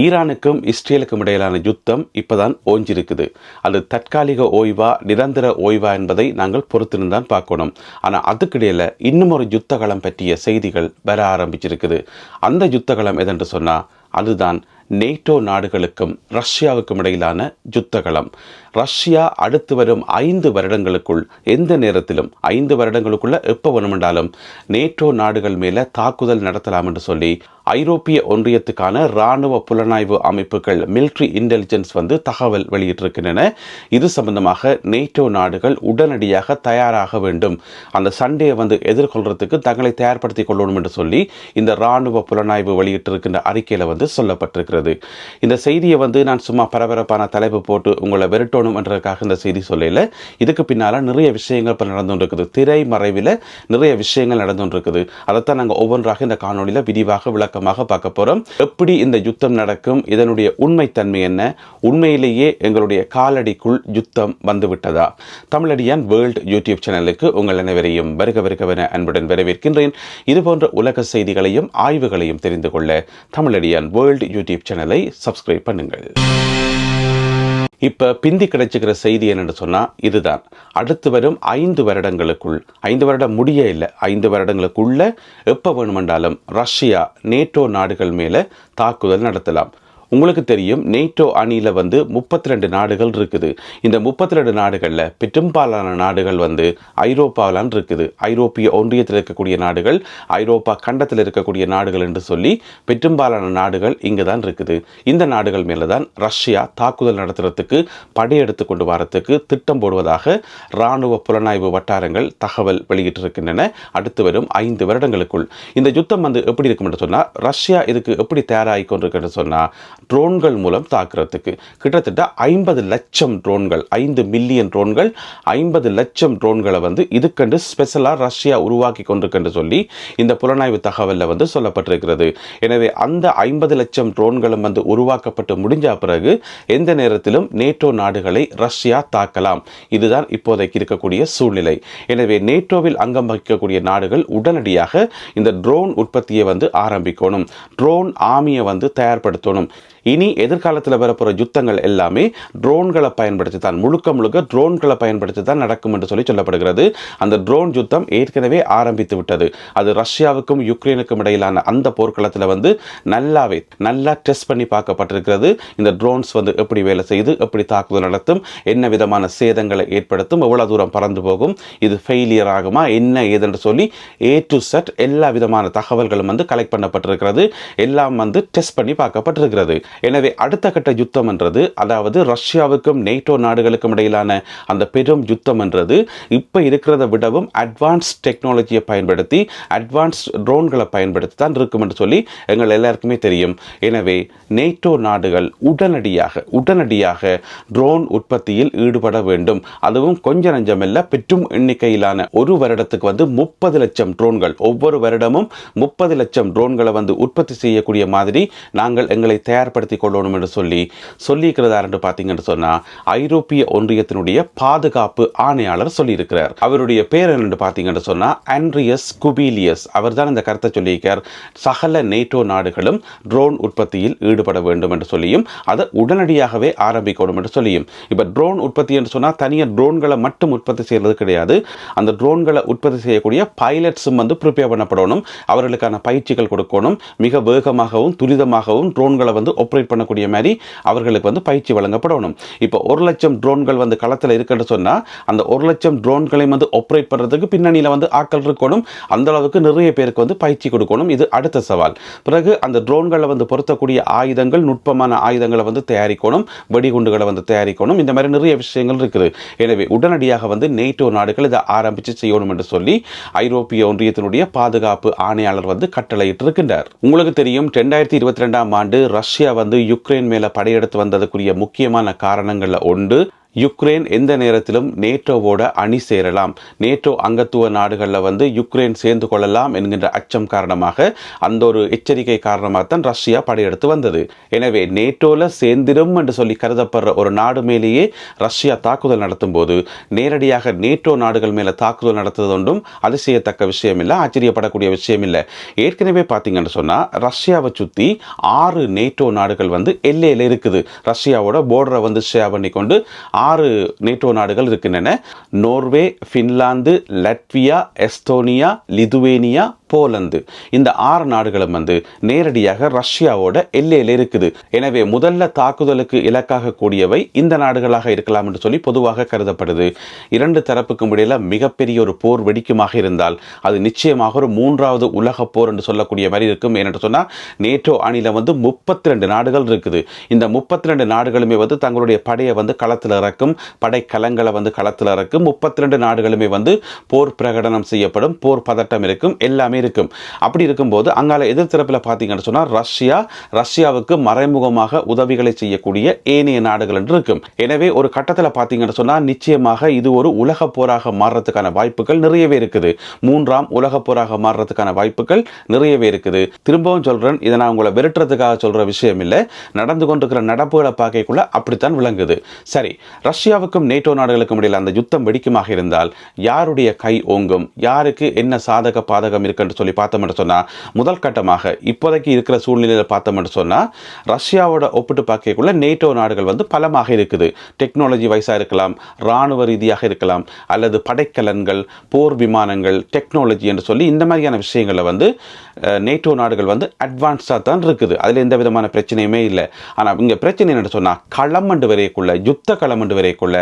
ஈரானுக்கும் இஸ்ரேலுக்கும் இடையிலான யுத்தம் இப்பதான் ஓஞ்சிருக்குது அது தற்காலிக ஓய்வா நிரந்தர ஓய்வா என்பதை நாங்கள் பொறுத்திருந்தான் பார்க்கணும். ஆனால் அதுக்கிடையில இன்னும் ஒரு யுத்தகலம் பற்றிய செய்திகள் வர ஆரம்பிச்சிருக்குது. அந்த யுத்தகலம் எதென்று சொன்னா அதுதான் நேட்டோ நாடுகளுக்கும் ரஷ்யாவுக்கும் இடையிலான யுத்தகலம் ரஷ்யா அடுத்து வரும் ஐந்து வருடங்களுக்குள் எந்த நேரத்திலும் ஐந்து வருடங்களுக்குள்ள எப்போ வேணுமென்றாலும் நேட்டோ நாடுகள் மேல தாக்குதல் நடத்தலாம் என்று சொல்லி ஐரோப்பிய ஒன்றியத்துக்கான இராணுவ புலனாய்வு அமைப்புகள் மிலிட்ரி இன்டெலிஜென்ஸ் வந்து தகவல் வெளியிட்டிருக்கின்றன. இது சம்பந்தமாக நேட்டோ நாடுகள் உடனடியாக தயாராக வேண்டும். அந்த சண்டையை வந்து எதிர்கொள்றதுக்கு தங்களை தயார்படுத்திக் கொள்ளணும் என்று சொல்லி இந்த இராணுவ புலனாய்வு வெளியிட்டிருக்கின்ற அறிக்கையில் வந்து சொல்லப்பட்டிருக்கிறது. இந்த செய்தியை வந்து நான் சும்மா பரபரப்பான தலைப்பு போட்டு உங்களை விரட்டணும் என்றதுக்காக இந்த செய்தி சொல்லல இதுக்கு பின்னால் நிறைய விஷயங்கள் இப்போ நடந்துகிட்டு திரை மறைவில் நிறைய விஷயங்கள் நடந்துகிட்டு இருக்குது அதைத்தான் நாங்கள் ஒவ்வொன்றாக இந்த காணொலியில் விரிவாக விளக்கமாக பார்க்க போகிறோம் எப்படி இந்த யுத்தம் நடக்கும்? இதனுடைய உண்மைத்தன்மை என்ன? உண்மையிலேயே எங்களுடைய காலடிக்குள் யுத்தம் வந்துவிட்டதா? தமிழடியான் வேர்ல்ட் யூடியூப் சேனலுக்கு உங்கள் அனைவரையும் வருக வருகவென அன்புடன் வரவேற்கின்றேன். இதுபோன்ற உலக செய்திகளையும் ஆய்வுகளையும் தெரிந்து கொள்ள தமிழடியான் வேர்ல்ட் யூடியூப் சேனலை சப்ஸ்கிரைப் பண்ணுங்கள். இப்போ பிந்தி கிடைச்சிக்கிற செய்தி என்னென்னு சொன்னால் இதுதான். அடுத்து வரும் ஐந்து வருடங்களுக்குள் ஐந்து வருடம் முடிய இல்லை ஐந்து வருடங்களுக்குள்ள எப்போ வேணுமென்றாலும் ரஷ்யா நேட்டோ நாடுகள் மேலே தாக்குதல் நடத்தலாம். உங்களுக்கு தெரியும் நேட்டோ அணியில் வந்து முப்பத்தி ரெண்டு நாடுகள் இருக்குது. இந்த முப்பத்தி ரெண்டு நாடுகளில் பெரும்பாலான நாடுகள் வந்து ஐரோப்பாவிலான் இருக்குது. ஐரோப்பிய ஒன்றியத்தில் இருக்கக்கூடிய நாடுகள் ஐரோப்பா கண்டத்தில் இருக்கக்கூடிய நாடுகள் என்று சொல்லி பெரும்பாலான நாடுகள் இங்கே தான் இருக்குது. இந்த நாடுகள் மேலே தான் ரஷ்யா தாக்குதல் நடத்துறதுக்கு படையெடுத்து கொண்டு வரத்துக்கு திட்டம் போடுவதாக இராணுவ புலனாய்வு வட்டாரங்கள் தகவல் வெளியிட்டிருக்கின்றன. அடுத்து வரும் ஐந்து வருடங்களுக்குள். இந்த யுத்தம் வந்து எப்படி இருக்கும் என்று சொன்னால் ரஷ்யா இதுக்கு எப்படி தயாராகி கொண்டிருக்குன்னு சொன்னால் ட்ரோன்கள் மூலம் தாக்குறதுக்கு. கிட்டத்தட்ட ஐம்பது லட்சம் ட்ரோன்கள் ஐந்து மில்லியன் ட்ரோன்கள் ஐம்பது லட்சம் ட்ரோன்களை வந்து இதுக்கண்டு ஸ்பெஷலாக ரஷ்யா உருவாக்கி கொண்டிருக்குன்னு சொல்லி இந்த புலனாய்வு தகவலில் வந்து சொல்லப்பட்டிருக்கிறது. எனவே அந்த ஐம்பது லட்சம் ட்ரோன்களும் வந்து உருவாக்கப்பட்டு முடிஞ்ச பிறகு எந்த நேரத்திலும் நேட்டோ நாடுகளை ரஷ்யா தாக்கலாம். இதுதான் இப்போதைக்கு இருக்கக்கூடிய சூழ்நிலை. எனவே நேட்டோவில் அங்கம் வகிக்கக்கூடிய நாடுகள் உடனடியாக இந்த ட்ரோன் உற்பத்தியை வந்து ஆரம்பிக்கணும். ட்ரோன் ஆமியை வந்து தயார்படுத்தணும். இனி எதிர்காலத்தில் வரப்போகிற யுத்தங்கள் எல்லாமே ட்ரோன்களை பயன்படுத்தி தான் முழுக்க முழுக்க ட்ரோன்களை பயன்படுத்தி தான் நடக்கும் என்று சொல்லி சொல்லப்படுகிறது. அந்த ட்ரோன் யுத்தம் ஏற்கனவே ஆரம்பித்து விட்டது. அது ரஷ்யாவுக்கும் யுக்ரைனுக்கும் இடையிலான அந்த போர்க்களத்தில் வந்து நல்லாவே நல்லா டெஸ்ட் பண்ணி பார்க்கப்பட்டிருக்கிறது. இந்த ட்ரோன்ஸ் வந்து எப்படி வேலை செய்து எப்படி தாக்குதல் நடத்தும் என்ன விதமான சேதங்களை ஏற்படுத்தும் எவ்வளோ தூரம் பறந்து போகும் இது ஃபெயிலியர் ஆகுமா என்ன ஏதென்று சொல்லி ஏ டு செட் எல்லா விதமான தகவல்களும் வந்து கலெக்ட் பண்ணப்பட்டிருக்கிறது. எல்லாம் வந்து டெஸ்ட் பண்ணி பார்க்கப்பட்டிருக்கிறது. எனவே அடுத்த கட்ட யுத்தம் என்றது அதாவது ரஷ்யாவுக்கும் நேட்டோ நாடுகளுக்கும் இடையிலான அந்த பெரும் யுத்தம் என்றது இப்போ இருக்கிறத விடவும் அட்வான்ஸ் டெக்னாலஜியை பயன்படுத்தி அட்வான்ஸ் ட்ரோன்களை பயன்படுத்தி தான் இருக்கும் என்று சொல்லி எங்கள் எல்லாருக்குமே தெரியும். எனவே நேட்டோ நாடுகள் உடனடியாக உடனடியாக ட்ரோன் உற்பத்தியில் ஈடுபட வேண்டும். அதுவும் கொஞ்ச நஞ்சமில்ல பெற்றும் எண்ணிக்கையிலான ஒரு வருடத்துக்கு வந்து முப்பது லட்சம் ட்ரோன்கள் ஒவ்வொரு வருடமும் முப்பது லட்சம் ட்ரோன்களை வந்து உற்பத்தி செய்யக்கூடிய மாதிரி நாங்கள் எங்களை தயார்படுத்தி கொள்ளணும் என்று சொல்லி சொல்லியிருக்கிறதா என்று பார்த்தீங்கன்னு சொன்னால் ஐரோப்பிய ஒன்றியத்தினுடைய பாதுகாப்பு ஆணையாளர் சொல்லியிருக்கிறார். அவருடைய பேர் என்னென்று பார்த்தீங்கன்னு சொன்னால் ஆண்ட்ரியஸ் குபீலியஸ். அவர் தான் இந்த கருத்தை சொல்லியிருக்கார். சகல நேட்டோ நாடுகளும் ட்ரோன் உற்பத்தியில் ஈடுபட வேண்டும் என்று சொல்லியும் அதை உடனடியாகவே ஆரம்பிக்கணும் என்று சொல்லியும். இப்போ ட்ரோன் உற்பத்தி என்று சொன்னால் தனியாக ட்ரோன்களை மட்டும் உற்பத்தி செய்கிறது கிடையாது. அந்த ட்ரோன்களை உற்பத்தி செய்யக்கூடிய பைலட்ஸும் வந்து ப்ரிப்பேர் பண்ணப்படணும். அவர்களுக்கான பயிற்சிகள் கொடுக்கணும். மிக வேகமாகவும் துரிதமாகவும் ட்ரோன்களை வந்து ஆப்ரேட் பண்ணக்கூடிய மாதிரி அவர்களுக்கு வந்து பயிற்சி வழங்கப்படணும். இப்போ ஒரு லட்சம் ட்ரோன்கள் வந்து களத்தில் இருக்குன்னு சொன்னால் அந்த ஒரு லட்சம் ட்ரோன்களையும் வந்து ஆப்ரேட் பண்ணுறதுக்கு பின்னணியில் வந்து ஆக்கள் இருக்கணும். அந்த அளவுக்கு நிறைய பேருக்கு வந்து பயிற்சி கொடுக்கணும். இது அடுத்த சவால். பிறகு அந்த ட்ரோன்களை வந்து பொருத்தக்கூடிய ஆயுதங்கள் நுட்பமான ஆயுதங்களை வந்து தயாரிக்கணும். வெடிகுண்டுகளை வந்து தயாரிக்கணும். இந்த மாதிரி நிறைய விஷயங்கள் இருக்குது. எனவே உடனடியாக வந்து நேட்டோ நாடுகள் இதை ஆரம்பித்து செய்யணும் என்று சொல்லி ஐரோப்பிய ஒன்றியத்தினுடைய பாதுகாப்பு ஆணையாளர் வந்து கட்டளையிட்டு இருக்கின்றார் உங்களுக்கு தெரியும் ரெண்டாயிரத்தி இருபத்தி ரெண்டாம் ஆண்டு ரஷ்யா வந்து யுக்ரைன் மேலே படையெடுத்து வந்ததுக்குரிய முக்கியமான காரணங்களில் ஒன்று யுக்ரைன் எந்த நேரத்திலும் நேட்டோவோட அணி சேரலாம். நேட்டோ அங்கத்துவ நாடுகளில் வந்து யுக்ரைன் சேர்ந்து கொள்ளலாம் என்கின்ற அச்சம் காரணமாக அந்த ஒரு எச்சரிக்கை காரணமாக தான் ரஷ்யா படையெடுத்து வந்தது. எனவே நேட்டோவில் சேர்ந்திடும் என்று சொல்லி கருதப்படுற ஒரு நாடு மேலேயே ரஷ்யா தாக்குதல் நடத்தும் போது நேரடியாக நேட்டோ நாடுகள் மேலே தாக்குதல் நடத்துவது ஒன்றும் அதிசயத்தக்க விஷயம் இல்லை ஆச்சரியப்படக்கூடிய விஷயம் இல்லை ஏற்கனவே பார்த்தீங்கன்னு சொன்னால் ரஷ்யாவை சுற்றி ஆறு நேட்டோ நாடுகள் வந்து எல்லையில் இருக்குது. ரஷ்யாவோட போர்டரை வந்து ஷேர் பண்ணி கொண்டு ஆறு நேட்டோ நாடுகள் இருக்கின்றன. Norway Finland Latvia Estonia Lithuania Poland. இந்த ஆறு நாடுகளும் வந்து நேரடியாக ரஷ்யாவோட எல்லையில் இருக்குது. எனவே முதல்ல தாக்குதலுக்கு இலக்காக கூடியவை இந்த நாடுகளாக இருக்கலாம் என்று சொல்லி பொதுவாக கருதப்படுது. இரண்டு தரப்புக்கும் இடையில மிகப்பெரிய ஒரு போர் வெடிக்குமாக இருந்தால் அது நிச்சயமாக ஒரு மூன்றாவது உலக போர் என்று சொல்லக்கூடிய மாதிரி இருக்கும். ஏனென்று சொன்னால் நேட்டோ அணியில் வந்து முப்பத்தி ரெண்டு நாடுகள் இருக்குது. இந்த முப்பத்தி ரெண்டு நாடுகளுமே வந்து தங்களுடைய படையை வந்து களத்தில் இறக்கும் படைக்கலங்களை வந்து களத்தில் இறக்கும் முப்பத்தி ரெண்டு நாடுகளுமே வந்து போர் பிரகடனம் செய்யப்படும் போர் பதட்டம் இருக்கும். எல்லாமே இருக்கும். அப்படி இருக்கும்போது அங்கால எதிர்த்தரப்பில் பார்த்தீங்கன்னு சொன்னால் ரஷ்யா ரஷ்யாவுக்கு மறைமுகமாக உதவிகளை செய்யக்கூடிய ஏனைய நாடுகள் என்று இருக்கும். எனவே ஒரு கட்டத்தில் பார்த்தீங்கன்னு சொன்னால் நிச்சயமாக இது ஒரு உலக போராக மாறுறதுக்கான வாய்ப்புகள் நிறையவே இருக்குது. மூன்றாம் உலக போராக மாறுறதுக்கான வாய்ப்புகள் நிறையவே இருக்குது. திரும்பவும் சொல்கிறேன் இதை நான் உங்களை விரட்டுறதுக்காக சொல்கிற விஷயம் இல்லை. நடந்து கொண்டிருக்கிற நடப்புகளை பார்க்கக்குள்ள அப்படித்தான் விளங்குது. சரி ரஷ்யாவுக்கும் நேட்டோ நாடுகளுக்கும் இடையில் அந்த யுத்தம் வெடிக்குமாக இருந்தால் யாருடைய கை ஓங்கும்? யாருக்கு என்ன சாதக பாதகம் என்று சொல்லி பார்த்தோம்னு சொன்னால் முதல் கட்டமாக இப்போதைக்கு இருக்கிற சூழ்நிலையில் பார்த்தோம்னு சொன்னால் ரஷ்யாவோட ஒப்பிட்டு பார்க்கக்குள்ள நேட்டோ நாடுகள் வந்து பலமாக இருக்குது. டெக்னாலஜி வைஸாக இருக்கலாம் இராணுவ ரீதியாக இருக்கலாம் அல்லது படைக்கலன்கள் போர் விமானங்கள் டெக்னாலஜி என்று சொல்லி இந்த மாதிரியான விஷயங்களில் வந்து நேட்டோ நாடுகள் வந்து அட்வான்ஸ்டாக தான் இருக்குது. அதில் எந்த விதமான பிரச்சனையுமே இல்லை. ஆனால் இங்கே பிரச்சனை என்ன சொன்னால் களமண்டு வரைக்குள்ள யுத்த களமண்டு வரைக்குள்ள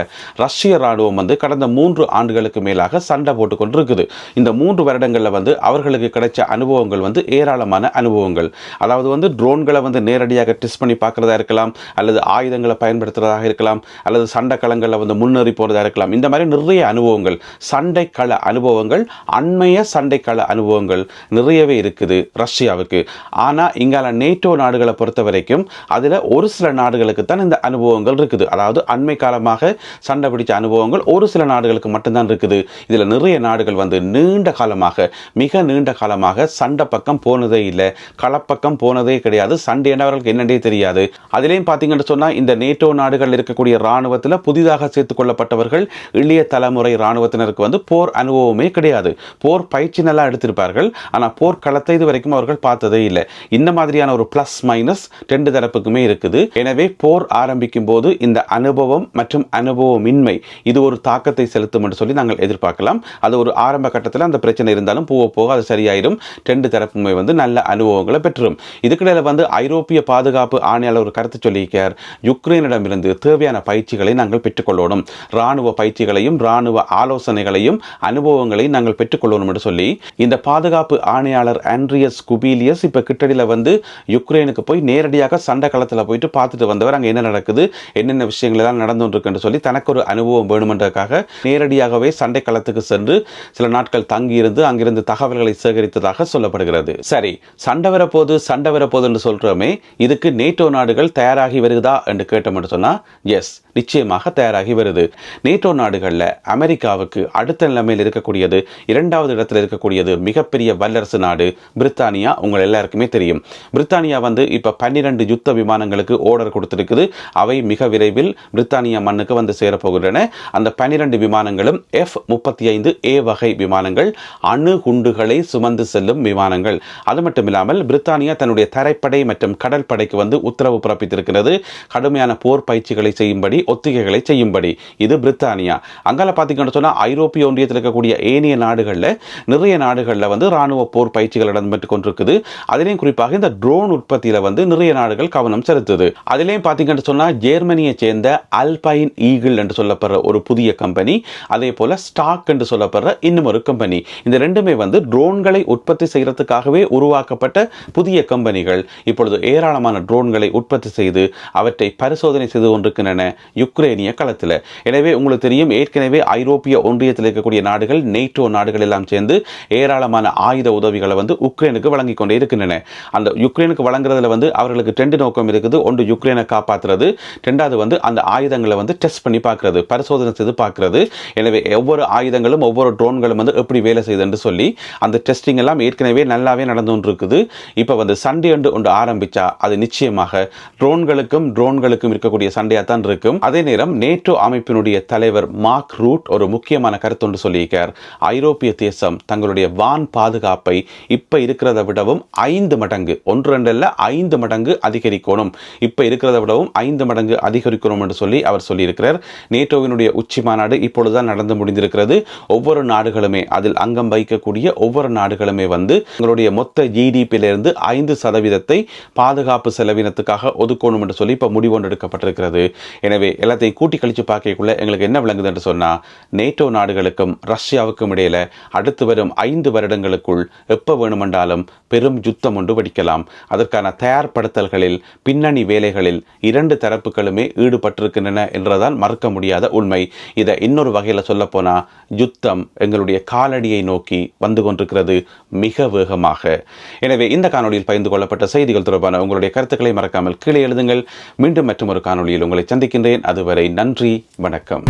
ரஷ்ய ராணுவம் வந்து கடந்த மூன்று ஆண்டுகளுக்கு மேலாக சண்டை போட்டு கொண்டு இருக்குது இந்த மூன்று வருடங்களில் வந்து அவர்களுக்கு கிடைச்ச அனுபவங்கள் வந்து ஏராளமான அனுபவங்கள். அதாவது வந்து ட்ரோன்களை வந்து நேரடியாக டெஸ்ட் பண்ணி பார்க்குறதா இருக்கலாம் அல்லது ஆயுதங்களை பயன்படுத்துறதாக இருக்கலாம் அல்லது சண்டை களங்களில் வந்து முன்னேறி போகிறதா இருக்கலாம். இந்த மாதிரி நிறைய அனுபவங்கள் சண்டை கள அனுபவங்கள் அண்மைய சண்டை கள அனுபவங்கள் நிறையவே இருக்குது ரஷ்யாவுக்கு. ஆனால் இங்கால நேட்டோ நாடுகளை பொறுத்த வரைக்கும் அதில் ஒரு சில நாடுகளுக்கு தான் இந்த அனுபவங்கள் இருக்குது. அதாவது அண்மை காலமாக சண்டை பிடிச்ச அனுபவங்கள் ஒரு சில நாடுகளுக்கு மட்டும்தான் இருக்குது. இதில் நிறைய நாடுகள் வந்து நீண்ட காலமாக மிக நீண்ட காலமாக சண்டை பக்கம் போனதே இல்லை. களப்பக்கம் போனதே கிடையாது. சண்டை என்றவர்களுக்கு என்னன்னே தெரியாது. அதிலேயும் பார்த்தீங்கன்னு சொன்னால் இந்த நேட்டோ நாடுகள் இருக்கக்கூடிய இராணுவத்தில் புதிதாக சேர்த்துக் கொள்ளப்பட்டவர்கள் இளைய தலைமுறை இராணுவத்தினருக்கு வந்து போர் அனுபவமே கிடையாது. போர் பயிற்சி நல்லா எடுத்திருப்பார்கள். ஆனால் போர் களத்தை இது வரைக்கும் அவர்கள் பார்த்ததே இல்லை. இந்த மாதிரியான ஒரு ப்ளஸ் மைனஸ் ரெண்டு தரப்புக்குமே இருக்குது. எனவே போர் ஆரம்பிக்கும் போது இந்த அனுபவம் மற்றும் அனுபவமின்மை இது ஒரு தாக்கத்தை செலுத்தும் என்று சொல்லி நாங்கள் எதிர்பார்க்கலாம். அது ஒரு ஆரம்ப கட்டத்தில் அந்த பிரச்சனை இருந்தாலும் போக போக அது சரியாயிடும் ரெண்டு தரப்புமே வந்து நல்ல அனுபவங்களை பெற்றுரும் இதுக்கிடையில் வந்து ஐரோப்பிய பாதுகாப்பு ஆணையாளர் ஒரு கருத்து சொல்லியிருக்கார். யுக்ரைனிடமிருந்து தேவையான பயிற்சிகளை நாங்கள் பெற்றுக்கொள்ளணும். ராணுவ பயிற்சிகளையும் ராணுவ ஆலோசனைகளையும் அனுபவங்களையும் நாங்கள் பெற்றுக்கொள்ளணும் என்று சொல்லி இந்த பாதுகாப்பு ஆணையாளர் ஆண்ட்ரியஸ் குபீலியஸ் இப்போ கிட்டடியில் வந்து யுக்ரைனுக்கு போய் நேரடியாக சண்டை களத்தில் போயிட்டு பார்த்துட்டு வந்தவர். அங்கே என்ன நடக்குது? என்னென்ன விஷயங்கள் எல்லாம் நடந்துருக்குன்னு சொல்லி தனக்கு ஒரு அனுபவம் வேணுமென்றதுக்காக நேரடியாகவே சண்டை களத்துக்கு சென்று சில நாட்கள் தங்கியிருந்து அங்கிருந்து தகவல்களை சேகரித்ததாக சொல்லப்படுகிறது. சரி சண்டை வரப்போது சண்டை வரப்போது என்று சொல்றோமே இதுக்கு நேட்டோ நாடுகள் தயாராகி வருகுதா என்று கேட்டோம்னு சொன்னா எஸ் நிச்சயமாக தயாராகி வருது. நேட்டோ நாடுகளில் அமெரிக்காவுக்கு அடுத்த நிலைமையில் இருக்கக்கூடியது இரண்டாவது இடத்தில் இருக்கக்கூடியது மிகப்பெரிய வல்லரசு நாடு பிரித்தானியா உங்கள் எல்லாருக்குமே தெரியும். பிரித்தானியா வந்து இப்போ பன்னிரண்டு யுத்த விமானங்களுக்கு ஆர்டர் கொடுத்துருக்குது. அவை மிக விரைவில் பிரித்தானியா மண்ணுக்கு வந்து சேரப்போகின்றன. அந்த பன்னிரண்டு விமானங்களும் எஃப் முப்பத்தி ஐந்து ஏ வகை விமானங்கள் அணு குண்டுகளை சுமந்து செல்லும் விமானங்கள். அது மட்டும் இல்லாமல் பிரித்தானியா தன்னுடைய தரைப்படை மற்றும் கடல் படைக்கு வந்து உத்தரவு பிறப்பித்திருக்கிறது. கடுமையான போர் பயிற்சிகளை செய்யும்படி ஒத்திகைகளை செய்யும்படி. இது பிரித்தானியா. அங்கால பார்த்தீங்கன்னு சொன்னால் ஐரோப்பிய ஒன்றியத்தில் இருக்கக்கூடிய ஏனைய நாடுகளில் நிறைய நாடுகளில் வந்து ராணுவ போர் பயிற்சிகள் இடம்பெற்று கொண்டிருக்குது. அதிலேயும் குறிப்பாக இந்த ட்ரோன் உற்பத்தியில் வந்து நிறைய நாடுகள் கவனம் செலுத்துது. அதிலேயும் பார்த்தீங்கன்னு சொன்னால் ஜெர்மனியை சேர்ந்த அல்பைன் ஈகிள் என்று சொல்லப்படுற ஒரு புதிய கம்பெனி அதே போல ஸ்டாக் என்று சொல்லப்படுற இன்னும் ஒரு கம்பெனி இந்த ரெண்டுமே வந்து ட்ரோன் ட்ரோன்களை உற்பத்தி செய்கிறதுக்காகவே உருவாக்கப்பட்ட புதிய கம்பெனிகள். இப்பொழுது ஏராளமான ட்ரோன்களை உற்பத்தி செய்து அவற்றை பரிசோதனை செய்து கொண்டிருக்கின்றன யுக்ரேனிய களத்தில். எனவே உங்களுக்கு தெரியும் ஏற்கனவே ஐரோப்பிய ஒன்றியத்தில் இருக்கக்கூடிய நாடுகள் நேட்டோ நாடுகள் எல்லாம் சேர்ந்து ஏராளமான ஆயுத உதவிகளை வந்து உக்ரைனுக்கு வழங்கி கொண்டே இருக்கின்றன. அந்த யுக்ரைனுக்கு வழங்குறதுல வந்து அவர்களுக்கு ரெண்டு நோக்கம் இருக்குது. ஒன்று யுக்ரைனை காப்பாற்றுறது ரெண்டாவது வந்து அந்த ஆயுதங்களை வந்து டெஸ்ட் பண்ணி பார்க்கறது பரிசோதனை செய்து பார்க்கறது. எனவே ஒவ்வொரு ஆயுதங்களும் ஒவ்வொரு ட்ரோன்களும் வந்து எப்படி வேலை செய்யுதுன்னு சொல்லி அந்த டெஸ்டிங் எல்லாம் ஏற்கனவே நல்லாவே நடந்து கொண்டு இருக்குது இப்போ வந்து சண்டே அண்டு ஒன்று ஆரம்பித்தா அது நிச்சயமாக ட்ரோன்களுக்கும் ட்ரோன்களுக்கும் இருக்கக்கூடிய சண்டையாக தான் இருக்கும். அதே நேரம் நேட்டோ அமைப்பினுடைய தலைவர் மார்க் ரூட் ஒரு முக்கியமான கருத்தொன்று சொல்லியிருக்கார். ஐரோப்பிய தேசம் தங்களுடைய வான் பாதுகாப்பை இப்போ இருக்கிறத விடவும் ஐந்து மடங்கு ஒன்று ரெண்டில் ஐந்து மடங்கு அதிகரிக்கணும். இப்போ இருக்கிறத விடவும் ஐந்து மடங்கு அதிகரிக்கணும் என்று சொல்லி அவர் சொல்லியிருக்கிறார். நேட்டோவினுடைய உச்சி மாநாடு இப்பொழுதுதான் நடந்து முடிந்திருக்கிறது. ஒவ்வொரு நாடுகளுமே அதில் அங்கம் வகிக்கக்கூடிய ஒவ்வொரு நாடுகளுமே வந்து எங்களுடைய மொத்த ஜிடிபியிலிருந்து ஐந்து சதவீதத்தை பாதுகாப்பு செலவினத்துக்காக ஒதுக்கணும் என்று சொல்லி இப்போ முடிவொன்று எடுக்கப்பட்டிருக்கிறது. எனவே எல்லாத்தையும் கூட்டி கழிச்சு பார்க்கக்குள்ள எங்களுக்கு என்ன விளங்குது என்று சொன்னால் நேட்டோ நாடுகளுக்கும் ரஷ்யாவுக்கும் இடையில அடுத்து வரும் ஐந்து வருடங்களுக்குள் எப்போ வேணுமென்றாலும் பெரும் யுத்தம் ஒன்று வெடிக்கலாம். அதற்கான தயார்படுத்தல்களில் பின்னணி வேலைகளில் இரண்டு தரப்புகளுமே ஈடுபட்டிருக்கின்றன என்றதான் மறுக்க முடியாத உண்மை. இதை இன்னொரு வகையில் சொல்லப்போனால் யுத்தம் எங்களுடைய காலடியை நோக்கி வந்து கொண்டிருக்கிறது. மிக வேகமாக. எனவே இந்த காணொலியில் பகிர்ந்து கொள்ளப்பட்ட செய்திகள் தொடர்பான உங்களுடைய கருத்துக்களை மறக்காமல் கீழே எழுதுங்கள். மீண்டும் மற்றும் ஒரு காணொலியில் உங்களை சந்திக்கின்றேன். அதுவரை நன்றி வணக்கம்.